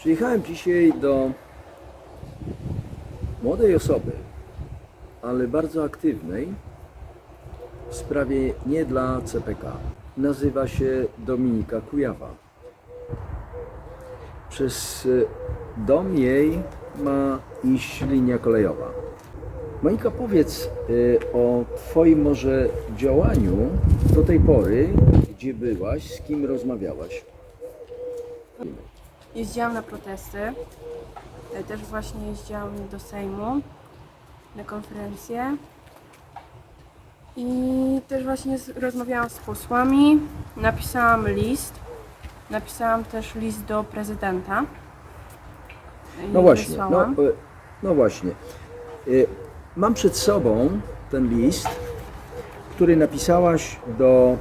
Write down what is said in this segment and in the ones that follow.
Przyjechałem dzisiaj do młodej osoby, ale bardzo aktywnej w sprawie nie dla CPK. Nazywa się Dominika Kujawa. Przez y, dom jej ma iść linia kolejowa. Monika, powiedz y, o Twoim może działaniu do tej pory, gdzie byłaś, z kim rozmawiałaś. Jeździłam na protesty. E, Też właśnie jeździłam do Sejmu na konferencje. I też właśnie rozmawiałam z posłami. Napisałam list. Napisałam też list do prezydenta. I No właśnie, no, e, no właśnie. E, Mam przed sobą ten list, który napisałaś do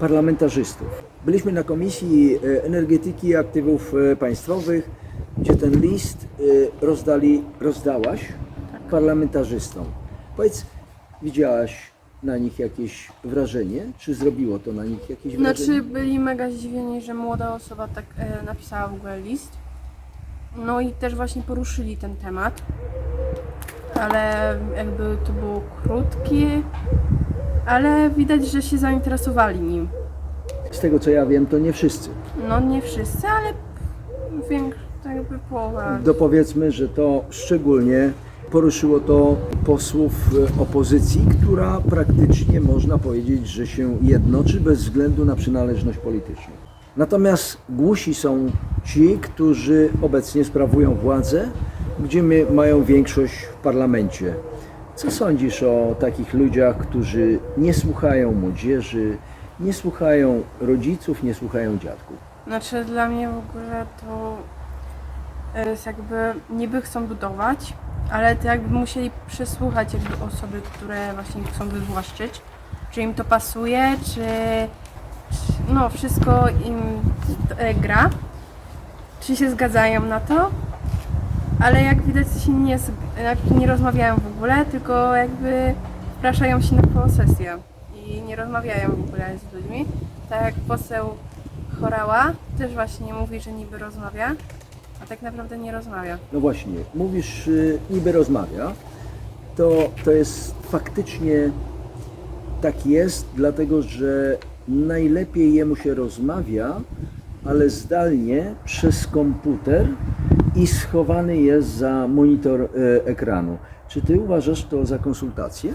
parlamentarzystów. Byliśmy na Komisji e, Energetyki i Aktywów e, Państwowych, gdzie ten list e, rozdali, rozdałaś parlamentarzystom. Powiedz, widziałaś na nich jakieś wrażenie? Czy zrobiło to na nich jakieś wrażenie? Znaczy byli mega zdziwieni, że młoda osoba tak e, napisała w ogóle list. No i też właśnie poruszyli ten temat. Ale jakby to było krótkie, ale widać, że się zainteresowali nim. Z tego co ja wiem, to nie wszyscy. No nie wszyscy, ale większość, jakby połowa. Dopowiedzmy, że to szczególnie poruszyło to posłów e, opozycji, która praktycznie można powiedzieć, że się jednoczy bez względu na przynależność polityczną. Natomiast głusi są ci, którzy obecnie sprawują władzę, gdzie mają większość w parlamencie. Co sądzisz o takich ludziach, którzy nie słuchają młodzieży, nie słuchają rodziców, nie słuchają dziadków? Znaczy dla mnie w ogóle to jest jakby niby chcą budować, ale to jakby musieli przesłuchać jakby osoby, które właśnie chcą wywłaszczyć, czy im to pasuje, czy, czy no wszystko im e, gra, czy się zgadzają na to, ale jak widać się nie, nie rozmawiają w ogóle, tylko jakby wpraszają się na posesję i nie rozmawiają w ogóle z ludźmi. Tak jak poseł Chorała też właśnie mówi, że niby rozmawia, a tak naprawdę nie rozmawia. No właśnie, mówisz, y, niby rozmawia, to, to jest faktycznie tak jest, dlatego że najlepiej jemu się rozmawia, ale zdalnie przez komputer i schowany jest za monitor e, ekranu. Czy ty uważasz to za konsultację?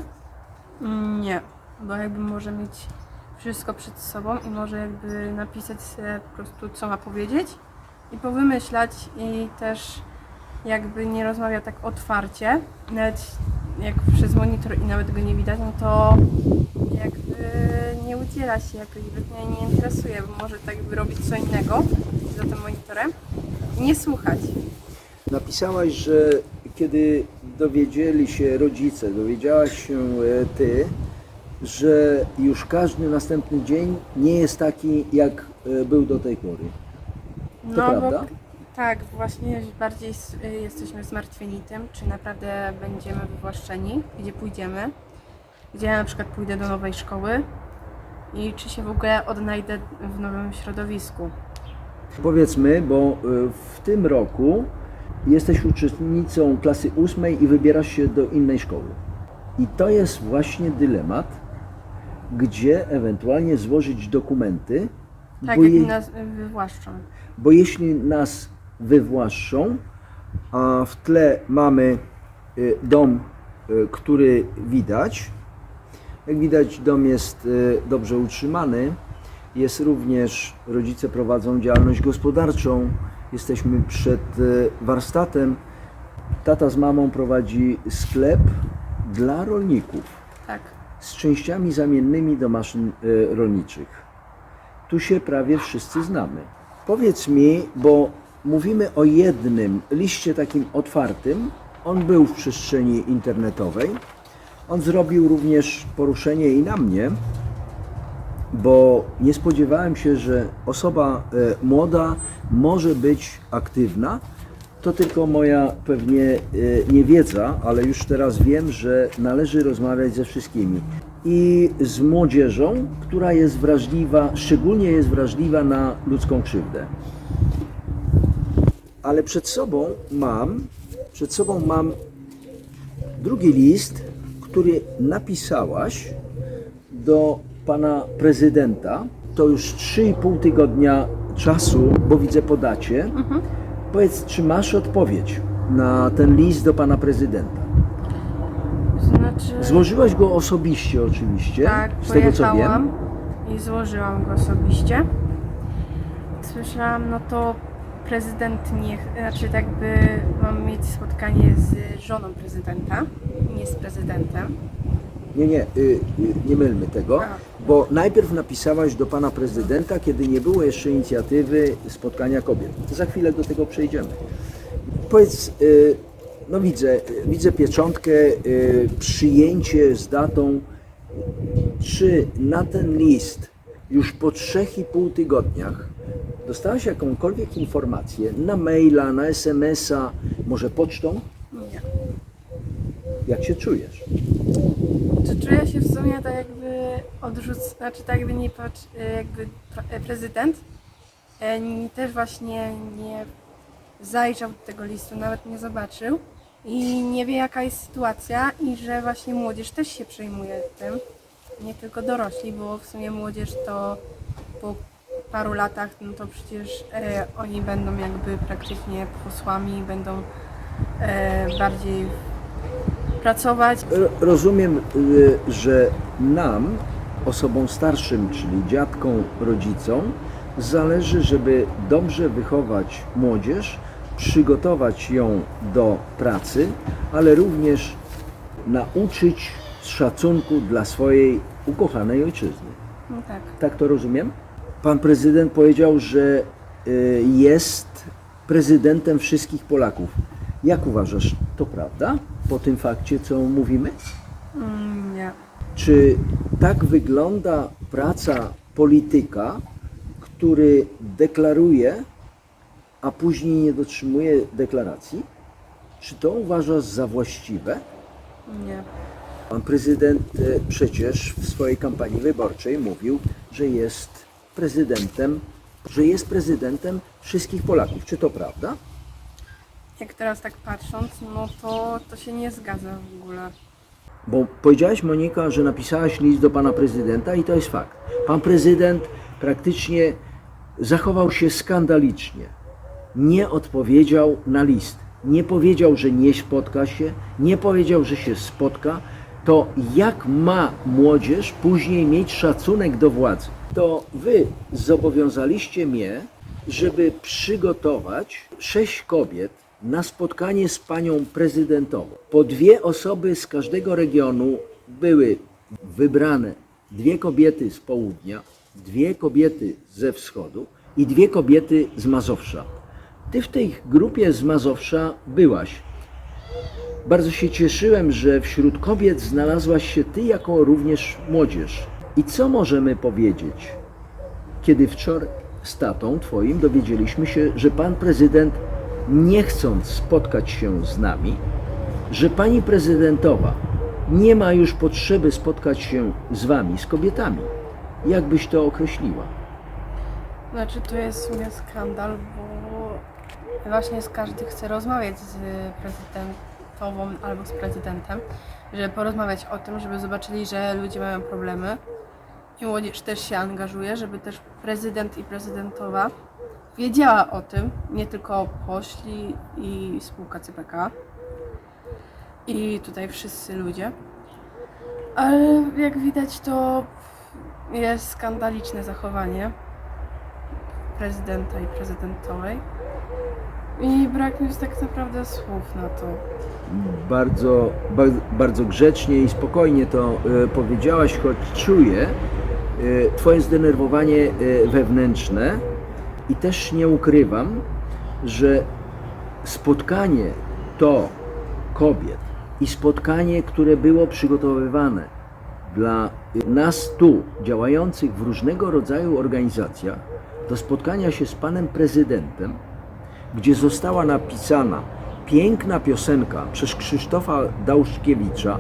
Nie, bo jakby może mieć wszystko przed sobą i może jakby napisać sobie po prostu co ma powiedzieć i powymyślać i też jakby nie rozmawia tak otwarcie, nawet jak przez monitor i nawet go nie widać, no to jakby nie udziela się jakoś i nie interesuje, bo może tak by robić co innego za tym monitorem i nie słuchać. Napisałaś, że kiedy dowiedzieli się rodzice, dowiedziałaś się e, ty, że już każdy następny dzień nie jest taki, jak e, był do tej pory. To prawda? Bo, tak, właśnie bardziej y, jesteśmy zmartwieni tym, czy naprawdę będziemy wywłaszczeni, gdzie pójdziemy, gdzie ja na przykład pójdę do nowej szkoły i czy się w ogóle odnajdę w nowym środowisku. Powiedzmy, bo e, w tym roku jesteś uczestnicą klasy ósmej i wybierasz się do innej szkoły. I to jest właśnie dylemat, gdzie ewentualnie złożyć dokumenty, Tak, bo jak je- nas wywłaszczą. bo jeśli nas wywłaszczą, a w tle mamy y, dom, y, który widać, jak widać dom jest y, dobrze utrzymany, jest również, rodzice prowadzą działalność gospodarczą, jesteśmy przed warsztatem, tata z mamą prowadzi sklep dla rolników. Tak. Z częściami zamiennymi do maszyn y, rolniczych. Tu się prawie wszyscy znamy. Powiedz mi, bo mówimy o jednym liście takim otwartym. On był w przestrzeni internetowej. On zrobił również poruszenie i na mnie, bo nie spodziewałem się, że osoba e, młoda może być aktywna. To tylko moja pewnie e, niewiedza, ale już teraz wiem, że należy rozmawiać ze wszystkimi. I z młodzieżą, która jest wrażliwa, szczególnie jest wrażliwa na ludzką krzywdę. ale przed sobą mam, przed sobą mam drugi list, który napisałaś do pana prezydenta. To już 3,5 tygodnia czasu, bo widzę po dacie. Powiedz, czy masz odpowiedź na ten list do pana prezydenta? Znaczy, Złożyłaś go osobiście oczywiście, tak, z tego co wiem. i złożyłam go osobiście. Słyszałam, no to prezydent niech, znaczy tak by mam mieć spotkanie z żoną prezydenta, nie z prezydentem. Nie, nie, y, y, nie mylmy tego, A. bo najpierw napisałaś do pana prezydenta, kiedy nie było jeszcze inicjatywy spotkania kobiet. Za chwilę do tego przejdziemy. Powiedz, y, no widzę, widzę pieczątkę, y, przyjęcie z datą. Czy na ten list już po 3,5 tygodniach dostałaś jakąkolwiek informację na maila, na SMS-a, może pocztą? Nie. Jak się czujesz? Czy czuję się w sumie tak jakby odrzuc... Znaczy tak jakby nie patrz... jakby e, prezydent e, też właśnie nie zajrzał do tego listu, nawet nie zobaczył i nie wie jaka jest sytuacja i że właśnie młodzież też się przejmuje tym, nie tylko dorośli, bo w sumie młodzież to po paru latach, no to przecież e, oni będą jakby praktycznie posłami, będą e, bardziej pracować. Ro- Rozumiem, y, że nam, osobom starszym, czyli dziadkom, rodzicom, zależy, żeby dobrze wychować młodzież, przygotować ją do pracy, ale również nauczyć szacunku dla swojej ukochanej ojczyzny. No tak. Tak to rozumiem? Pan prezydent powiedział, że y, jest prezydentem wszystkich Polaków. Jak uważasz, to prawda? Po tym fakcie, co mówimy? Czy tak wygląda praca polityka, który deklaruje, a później nie dotrzymuje deklaracji? Czy to uważasz za właściwe? Nie. Pan prezydent e, przecież w swojej kampanii wyborczej mówił, że jest prezydentem, że jest prezydentem wszystkich Polaków. Czy to prawda? Jak teraz tak patrząc, no to, to się nie zgadza w ogóle. Bo powiedziałaś Monika, że napisałaś list do pana prezydenta i to jest fakt. Pan prezydent praktycznie zachował się skandalicznie. Nie odpowiedział na list. Nie powiedział, że nie spotka się, nie powiedział, że się spotka. To jak ma młodzież później mieć szacunek do władzy? To wy zobowiązaliście mnie, żeby przygotować sześć kobiet na spotkanie z panią prezydentową. Po dwie osoby z każdego regionu były wybrane. Dwie kobiety z południa, dwie kobiety ze wschodu i dwie kobiety z Mazowsza. Ty w tej grupie z Mazowsza byłaś. Bardzo się cieszyłem, że wśród kobiet znalazłaś się ty jako również młodzież. I co możemy powiedzieć, kiedy wczoraj z tatą twoim dowiedzieliśmy się, że pan prezydent, nie chcąc spotkać się z nami, że pani prezydentowa nie ma już potrzeby spotkać się z wami, z kobietami. Jak byś to określiła? Znaczy to jest w sumie skandal, bo właśnie z każdy chce rozmawiać z prezydentową albo z prezydentem, żeby porozmawiać o tym, żeby zobaczyli, że ludzie mają problemy i młodzież też się angażuje, żeby też prezydent i prezydentowa wiedziała o tym, nie tylko pośli i spółka CPK i tutaj wszyscy ludzie. Ale jak widać to jest skandaliczne zachowanie prezydenta i prezydentowej. I brak mi już tak naprawdę słów na to. Bardzo, bardzo, bardzo grzecznie i spokojnie to e, powiedziałaś, choć czuję e, Twoje zdenerwowanie e, wewnętrzne i też nie ukrywam, że spotkanie to kobiet i spotkanie, które było przygotowywane dla nas tu, działających w różnego rodzaju organizacjach, do spotkania się z panem prezydentem, gdzie została napisana piękna piosenka przez Krzysztofa Dałszkiewicza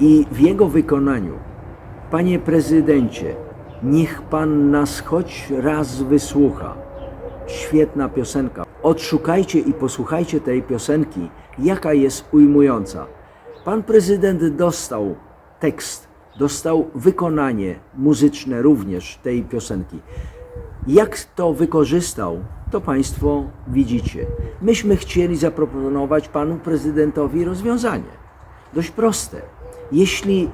i w jego wykonaniu Panie prezydencie, niech pan nas choć raz wysłucha. Świetna piosenka. odszukajcie i posłuchajcie tej piosenki, jaka jest ujmująca. Pan prezydent dostał tekst, dostał wykonanie muzyczne również tej piosenki. Jak to wykorzystał, to Państwo widzicie. Myśmy chcieli zaproponować Panu Prezydentowi rozwiązanie. Dość proste. Jeśli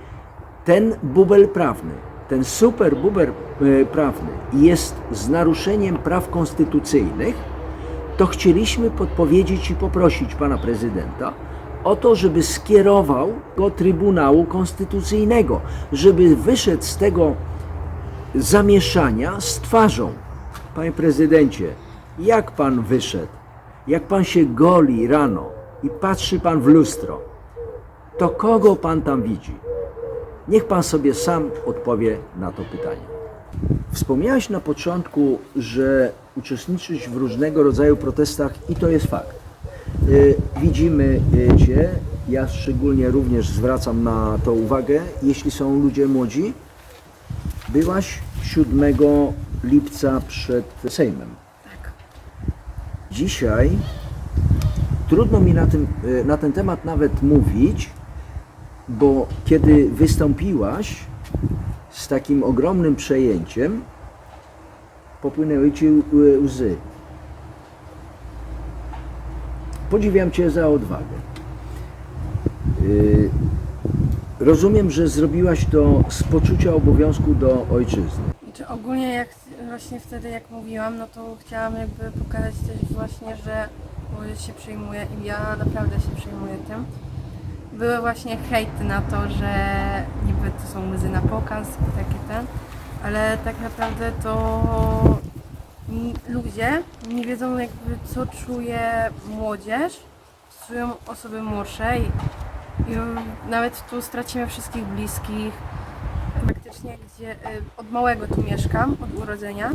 ten bubel prawny, ten super bubel e, prawny jest z naruszeniem praw konstytucyjnych, to chcieliśmy podpowiedzieć i poprosić Pana Prezydenta o to, żeby skierował go Trybunału Konstytucyjnego, żeby wyszedł z tego zamieszania z twarzą. Panie prezydencie, jak pan wyszedł? Jak pan się goli rano i patrzy pan w lustro, to kogo pan tam widzi? Niech pan sobie sam odpowie na to pytanie. Wspomniałeś na początku, że uczestniczysz w różnego rodzaju protestach i to jest fakt. Y, Widzimy y, Cię, ja szczególnie również zwracam na to uwagę, jeśli są ludzie młodzi, Byłaś 7 lipca przed Sejmem. Tak. Dzisiaj trudno mi na, tym, e, na ten temat nawet mówić, bo kiedy wystąpiłaś z takim ogromnym przejęciem, popłynęły ci łzy. Podziwiam Cię za odwagę. Y, Rozumiem, że zrobiłaś to z poczucia obowiązku do ojczyzny. Znaczy ogólnie jak właśnie wtedy jak mówiłam, no to chciałam jakby pokazać też właśnie, że się przejmuje i ja naprawdę się przejmuję tym. Były właśnie hejty na to, że niby to są łzy na pokaz i takie ten, ale tak naprawdę to ludzie nie wiedzą jakby co czuje młodzież, co czują osoby młodsze i, i nawet tu stracimy wszystkich bliskich, faktycznie, gdzie y, od małego tu mieszkam, od urodzenia,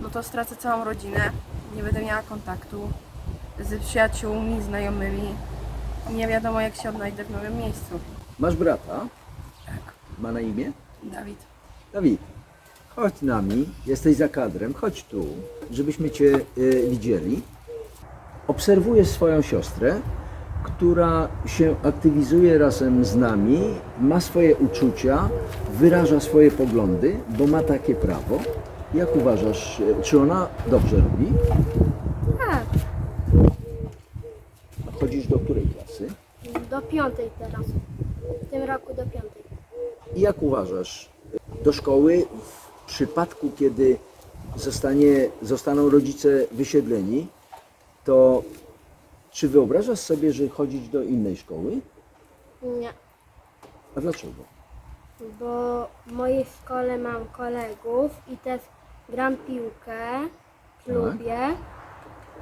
no to stracę całą rodzinę, nie będę miała kontaktu z przyjaciółmi, znajomymi. Nie wiadomo, jak się odnajdę w nowym miejscu. Masz brata? Tak, Ma na imię? Dawid. Dawid, chodź z nami, jesteś za kadrem, chodź tu, żebyśmy Cię y, widzieli. Obserwuję swoją siostrę, która się aktywizuje razem z nami, ma swoje uczucia, wyraża swoje poglądy, bo ma takie prawo. Jak uważasz, y, czy ona dobrze robi? Tak, Chodzisz do której klasy? Do piątej teraz. W tym roku do piątej. I jak uważasz, do szkoły w przypadku, kiedy zostanie, zostaną rodzice wysiedleni, to czy wyobrażasz sobie, że chodzić do innej szkoły? Nie, A dlaczego? bo w mojej szkole mam kolegów i też gram piłkę, lubię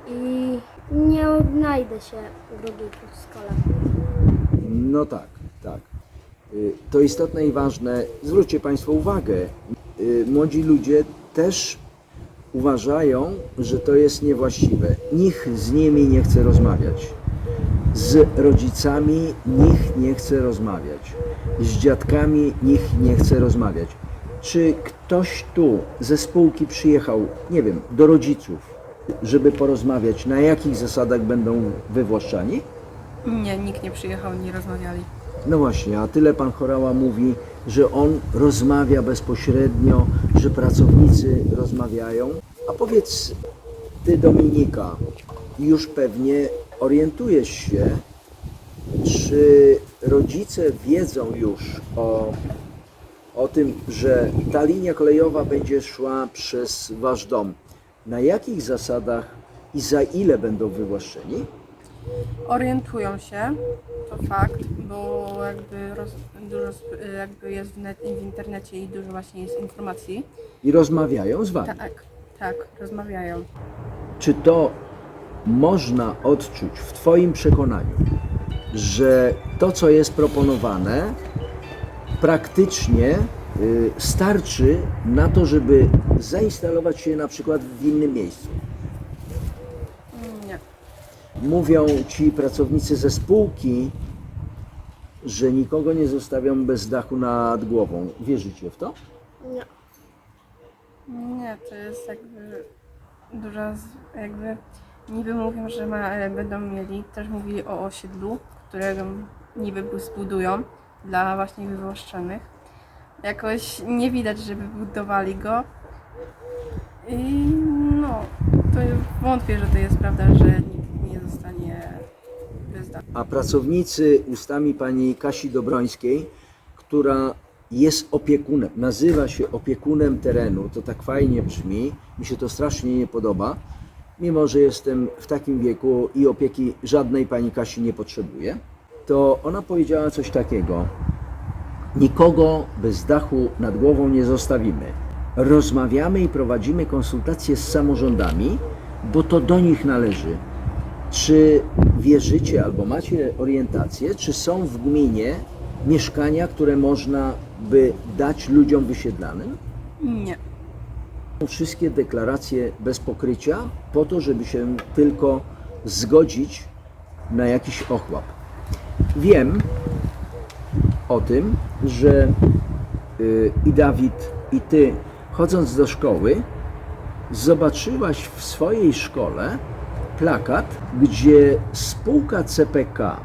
i nie odnajdę się w drugiej szkole. No tak, tak. Y, To istotne i ważne. Zwróćcie Państwo uwagę, y, młodzi ludzie też uważają, że to jest niewłaściwe. Nikt z nimi nie chce rozmawiać. Z rodzicami nikt nie chce rozmawiać. Z dziadkami nikt nie chce rozmawiać. Czy ktoś tu ze spółki przyjechał, nie wiem, do rodziców, żeby porozmawiać, na jakich zasadach będą wywłaszczani? Nie, nikt nie przyjechał, nie rozmawiali. No właśnie, a tyle pan Chorała mówi, że on rozmawia bezpośrednio, że pracownicy rozmawiają. A powiedz ty Dominika, już pewnie orientujesz się, czy rodzice wiedzą już o, o tym, że ta linia kolejowa będzie szła przez wasz dom. Na jakich zasadach i za ile będą wywłaszczeni? Orientują się, to fakt, bo jakby roz, dużo jakby jest w, net, w internecie i dużo właśnie jest informacji. I rozmawiają z wami. Tak, tak, rozmawiają. Czy to można odczuć w Twoim przekonaniu, że to, co jest proponowane, praktycznie y, starczy na to, żeby zainstalować się na przykład w innym miejscu? Mówią ci pracownicy ze spółki, że nikogo nie zostawią bez dachu nad głową. Wierzycie w to? Nie, Nie, to jest jakby duża, z- jakby niby mówią, że ma, e, będą mieli, też mówili o osiedlu, którego niby bu- zbudują dla właśnie wywłaszczonych. Jakoś nie widać, żeby budowali go. I no, to wątpię, że to jest prawda, że nie zostanie. A pracownicy ustami pani Kasi Dobrońskiej, która jest opiekunem, nazywa się opiekunem terenu, to tak fajnie brzmi, mi się to strasznie nie podoba, mimo że jestem w takim wieku i opieki żadnej pani Kasi nie potrzebuję, to ona powiedziała coś takiego. Nikogo bez dachu nad głową nie zostawimy. Rozmawiamy i prowadzimy konsultacje z samorządami, bo to do nich należy. Czy wierzycie albo macie orientację, czy są w gminie mieszkania, które można by dać ludziom wysiedlanym? Nie. Wszystkie deklaracje bez pokrycia, po to, żeby się tylko zgodzić na jakiś ochłap. Wiem o tym, że y, i Dawid, i ty, chodząc do szkoły, zobaczyłaś w swojej szkole plakat, gdzie spółka CPK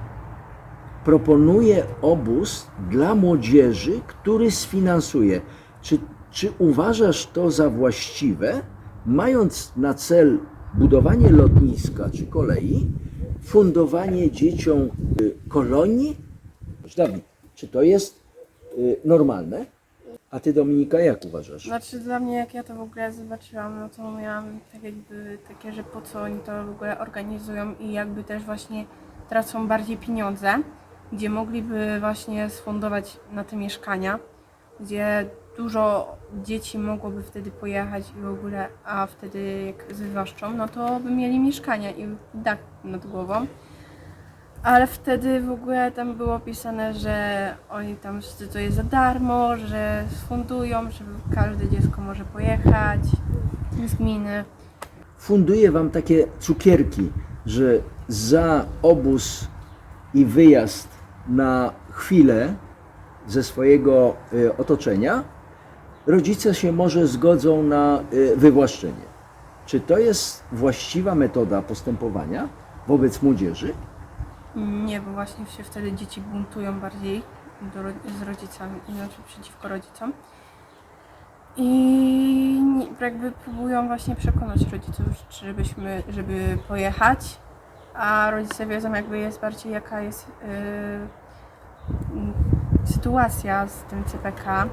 proponuje obóz dla młodzieży, który sfinansuje. Czy, czy uważasz to za właściwe, mając na cel budowanie lotniska czy kolei, fundowanie dzieciom y, kolonii? Dawid, czy to jest y, normalne? A ty Dominika, jak uważasz? Znaczy dla mnie jak ja to w ogóle zobaczyłam, no to miałam tak jakby takie, że po co oni to w ogóle organizują i jakby też właśnie tracą bardziej pieniądze, gdzie mogliby właśnie sfundować na te mieszkania, gdzie dużo dzieci mogłoby wtedy pojechać i w ogóle, a wtedy jak zwłaszczą, no to by mieli mieszkania i dach nad głową. Ale wtedy w ogóle tam było pisane, że oni tam wszyscy to jest za darmo, że sfundują, że każde dziecko może pojechać z gminy. Funduję wam takie cukierki, że za obóz i wyjazd na chwilę ze swojego y, otoczenia rodzice się może zgodzą na y, wywłaszczenie. Czy to jest właściwa metoda postępowania wobec młodzieży? Nie, bo właśnie się wtedy dzieci buntują bardziej do, z rodzicami, znaczy przeciwko rodzicom. I jakby próbują właśnie przekonać rodziców, żebyśmy, żeby pojechać, a rodzice wiedzą jakby jest bardziej jaka jest yy, sytuacja z tym CPK.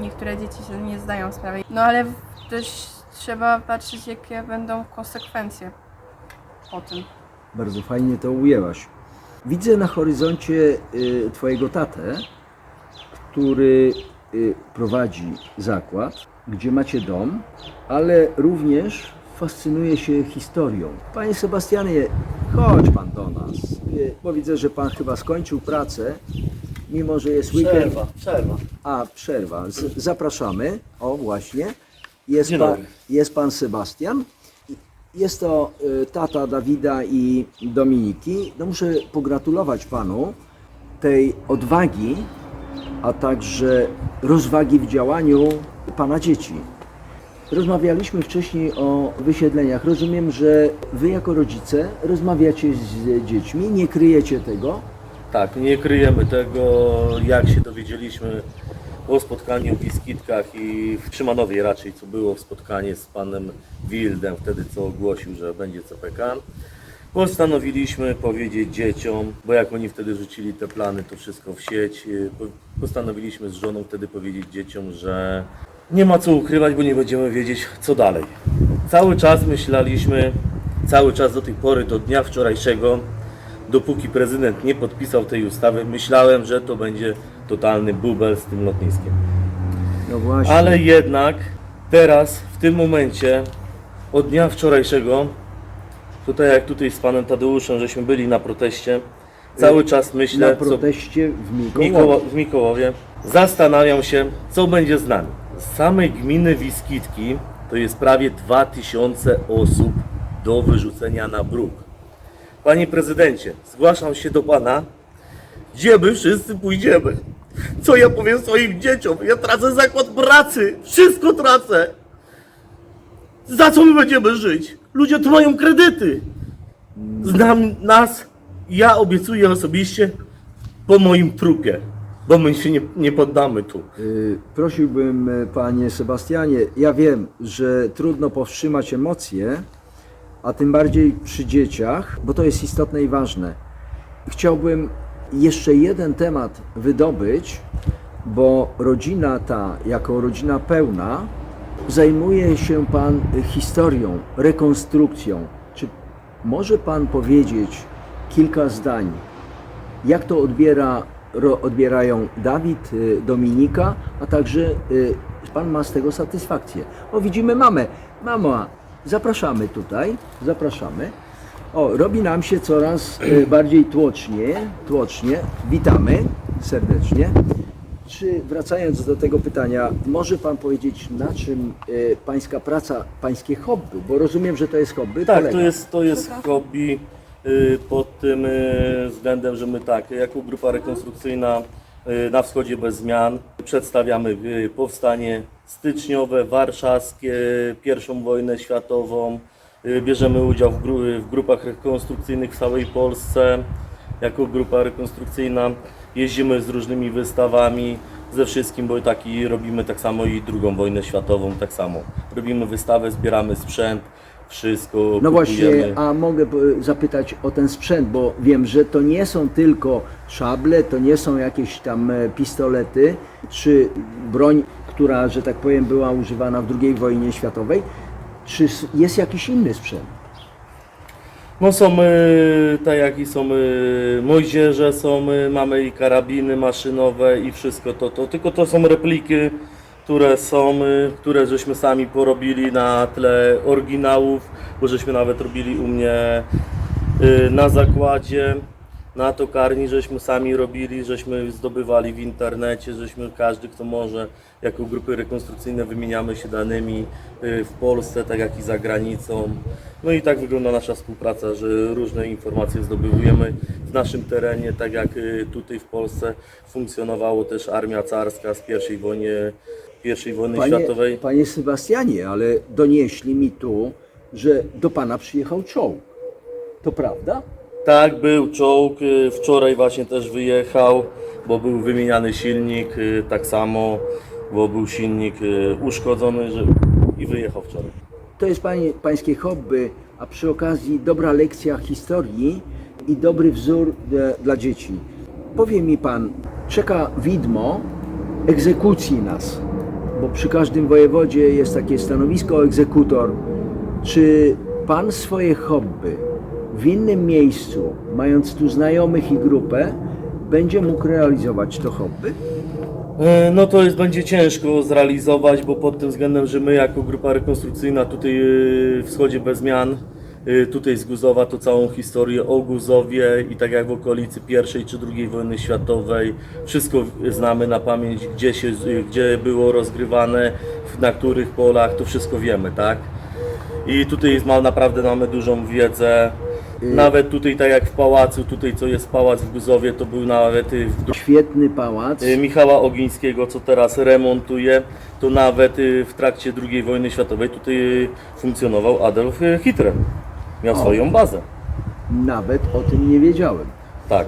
Niektóre dzieci się nie zdają sprawy. No ale też trzeba patrzeć jakie będą konsekwencje po tym. Bardzo fajnie to ujęłaś. Widzę na horyzoncie y, Twojego tatę, który y, prowadzi zakład, gdzie macie dom, ale również fascynuje się historią. Panie Sebastianie, chodź Pan do nas, y, bo widzę, że Pan chyba skończył pracę, mimo że jest weekend. Przerwa, przerwa. A, przerwa. Z, zapraszamy. O, właśnie. Jest pan, jest pan Sebastian. Jest to y, tata Dawida i Dominiki. No muszę pogratulować panu tej odwagi, a także rozwagi w działaniu pana dzieci. Rozmawialiśmy wcześniej o wysiedleniach. Rozumiem, że wy jako rodzice rozmawiacie z dziećmi, nie kryjecie tego. Tak, nie kryjemy tego, jak się dowiedzieliśmy o spotkaniu w Wiskitkach i w Szymanowie raczej, co było spotkanie z panem Wildem, wtedy co ogłosił, że będzie CPK. Postanowiliśmy powiedzieć dzieciom, bo jak oni wtedy rzucili te plany, to wszystko w sieć, y, po- postanowiliśmy z żoną wtedy powiedzieć dzieciom, że nie ma co ukrywać, bo nie będziemy wiedzieć co dalej. Cały czas myśleliśmy, cały czas do tej pory, do dnia wczorajszego, dopóki prezydent nie podpisał tej ustawy, myślałem, że to będzie totalny bubel z tym lotniskiem. No właśnie. Ale jednak teraz, w tym momencie, od dnia wczorajszego, tutaj jak tutaj z panem Tadeuszem, żeśmy byli na proteście, cały czas myślę, na proteście w Mikołowie. Mikoło, w Mikołowie, zastanawiam się, co będzie z nami. Z samej gminy Wiskitki to jest prawie 2000 osób do wyrzucenia na bruk. Panie prezydencie, zgłaszam się do pana, gdzie my wszyscy pójdziemy. Co ja powiem swoim dzieciom? Ja tracę zakład pracy, wszystko tracę. Za co my będziemy żyć? Ludzie tu mają kredyty. znam nas, ja obiecuję osobiście po moim trupie, bo my się nie, nie poddamy tu. Y, Prosiłbym, y, panie Sebastianie, ja wiem, że trudno powstrzymać emocje, a tym bardziej przy dzieciach, bo to jest istotne i ważne. Chciałbym jeszcze jeden temat wydobyć, bo rodzina ta, jako rodzina pełna, zajmuje się pan historią, rekonstrukcją. Czy może pan powiedzieć kilka zdań, jak to odbiera, odbierają Dawid, y, Dominika, a także y, Pan ma z tego satysfakcję. O, widzimy mamę. Mama, zapraszamy tutaj, zapraszamy. O, robi nam się coraz y, bardziej tłocznie, tłocznie. Witamy serdecznie. Czy wracając do tego pytania, może Pan powiedzieć, na czym y, Pańska praca, Pańskie hobby, bo rozumiem, że to jest hobby, Tak, to jest, to jest hobby y, pod tym y, względem, że my tak, jako grupa rekonstrukcyjna y, na wschodzie bez zmian przedstawiamy y, powstanie styczniowe, warszawskie, pierwszą wojnę światową, bierzemy udział w, gru, w grupach rekonstrukcyjnych w całej Polsce, jako grupa rekonstrukcyjna jeździmy z różnymi wystawami, ze wszystkim, bo taki robimy tak samo i drugą wojnę światową, tak samo. Robimy wystawę, zbieramy sprzęt, wszystko No kupujemy. właśnie, a mogę e, zapytać o ten sprzęt, bo wiem, że to nie są tylko szable, to nie są jakieś tam e, pistolety, czy broń, która, że tak powiem, była używana w II wojnie światowej. Czy jest jakiś inny sprzęt? No są, y, tak jak i są y, moździerze, są, y, mamy i karabiny maszynowe i wszystko to, to, tylko to są repliki, które są, y, które żeśmy sami porobili na tle oryginałów, bo żeśmy nawet robili u mnie y, na zakładzie, na tokarni, żeśmy sami robili, żeśmy zdobywali w internecie, żeśmy każdy kto może, jako grupy rekonstrukcyjne wymieniamy się danymi y, w Polsce, tak jak i za granicą. No i tak wygląda nasza współpraca, że różne informacje zdobywujemy w naszym terenie, tak jak y, tutaj w Polsce funkcjonowało też armia carska z pierwszej wojny, pierwszej wojny Panie, światowej. panie Sebastianie, ale donieśli mi tu, że do Pana przyjechał czołg. To prawda? Tak, był czołg, y, wczoraj właśnie też wyjechał, bo był wymieniany silnik, y, tak samo, bo był silnik y, uszkodzony i wyjechał wczoraj. To jest panie, pańskie hobby, a przy okazji dobra lekcja historii i dobry wzór e, dla dzieci. Powie mi pan, czeka widmo egzekucji nas, bo przy każdym wojewodzie jest takie stanowisko egzekutor. Czy pan swoje hobby w innym miejscu, mając tu znajomych i grupę, będzie mógł realizować to hobby? E, No to jest, będzie ciężko zrealizować, bo pod tym względem, że my jako grupa rekonstrukcyjna tutaj y, w Wschodzie bez zmian, y, tutaj z Guzowa to całą historię o Guzowie i tak jak w okolicy pierwszej czy drugiej wojny światowej, wszystko znamy na pamięć, gdzie, się, gdzie było rozgrywane, na których polach, to wszystko wiemy, tak? I tutaj naprawdę mamy dużą wiedzę. Nawet tutaj, tak jak w pałacu, tutaj co jest pałac w Guzowie, to był nawet y, w Świetny pałac. Y, Michała Ogińskiego, co teraz remontuje, to nawet y, w trakcie II wojny światowej tutaj y, funkcjonował Adolf y, Hitler. Miał O. swoją bazę. Nawet o tym nie wiedziałem. Tak.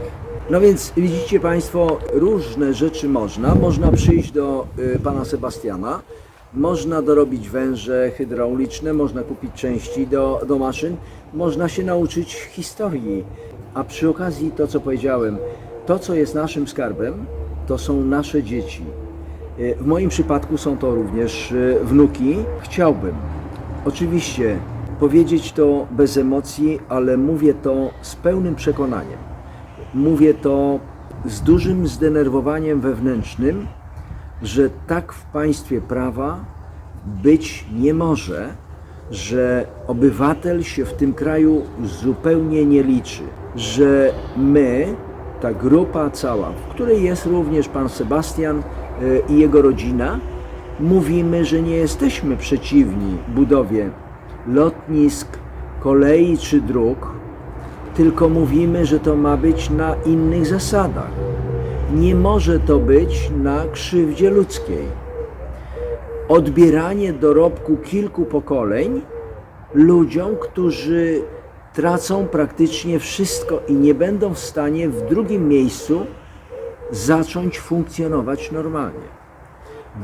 No więc widzicie Państwo, różne rzeczy można. Można przyjść do y, pana Sebastiana, można dorobić węże hydrauliczne, można kupić części do, do maszyn, można się nauczyć historii. A przy okazji to, co powiedziałem, to, co jest naszym skarbem, to są nasze dzieci. Y, W moim przypadku są to również y, wnuki. Chciałbym oczywiście powiedzieć to bez emocji, ale mówię to z pełnym przekonaniem. Mówię to z dużym zdenerwowaniem wewnętrznym, że tak w państwie prawa być nie może, że obywatel się w tym kraju zupełnie nie liczy, że my, ta grupa cała, w której jest również pan Sebastian y, i jego rodzina, mówimy, że nie jesteśmy przeciwni budowie lotnisk, kolei czy dróg, tylko mówimy, że to ma być na innych zasadach. Nie może to być na krzywdzie ludzkiej. Odbieranie dorobku kilku pokoleń ludziom, którzy tracą praktycznie wszystko i nie będą w stanie w drugim miejscu zacząć funkcjonować normalnie.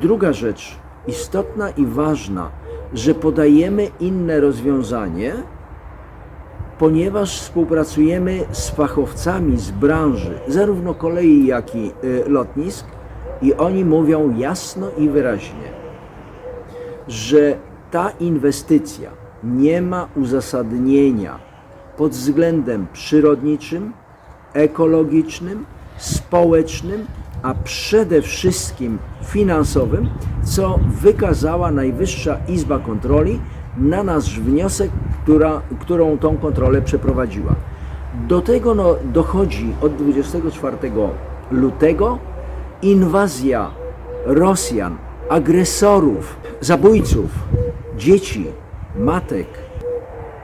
Druga rzecz istotna i ważna, że podajemy inne rozwiązanie, ponieważ współpracujemy z fachowcami z branży, zarówno kolei, jak i y, lotnisk, i oni mówią jasno i wyraźnie, że ta inwestycja nie ma uzasadnienia pod względem przyrodniczym, ekologicznym, społecznym, a przede wszystkim finansowym, co wykazała Najwyższa Izba Kontroli na nasz wniosek, która, którą tą kontrolę przeprowadziła. Do tego no, dochodzi od 24 lutego inwazja Rosjan, agresorów, zabójców, dzieci, matek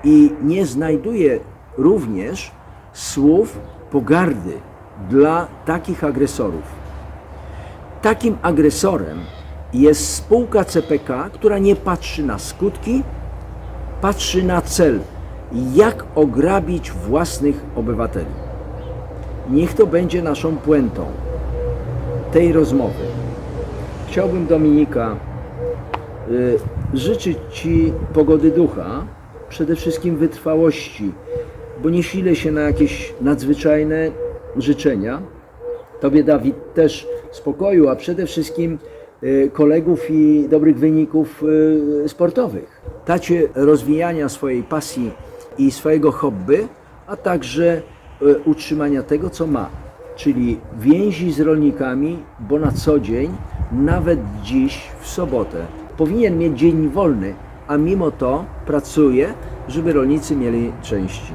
i nie znajduje również słów pogardy dla takich agresorów. Takim agresorem jest spółka CPK, która nie patrzy na skutki, patrzy na cel, jak ograbić własnych obywateli. Niech to będzie naszą puentą tej rozmowy. Chciałbym Dominika y, życzyć Ci pogody ducha, przede wszystkim wytrwałości, bo nie silę się na jakieś nadzwyczajne życzenia. Tobie, Dawid, też spokoju, a przede wszystkim kolegów i dobrych wyników y, sportowych. Dacie rozwijania swojej pasji i swojego hobby, a także y, utrzymania tego, co ma, czyli więzi z rolnikami, bo na co dzień, nawet dziś w sobotę, powinien mieć dzień wolny, a mimo to pracuje, żeby rolnicy mieli części.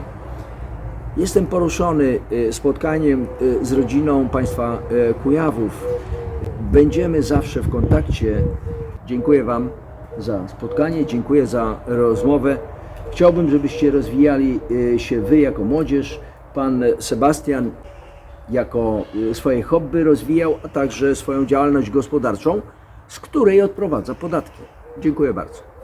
Jestem poruszony y, spotkaniem y, z rodziną państwa y, Kujawów. Będziemy zawsze w kontakcie. Dziękuję Wam za spotkanie, dziękuję za rozmowę. Chciałbym, żebyście rozwijali y, się Wy jako młodzież, Pan Sebastian jako y, swoje hobby rozwijał, a także swoją działalność gospodarczą, z której odprowadza podatki. Dziękuję bardzo.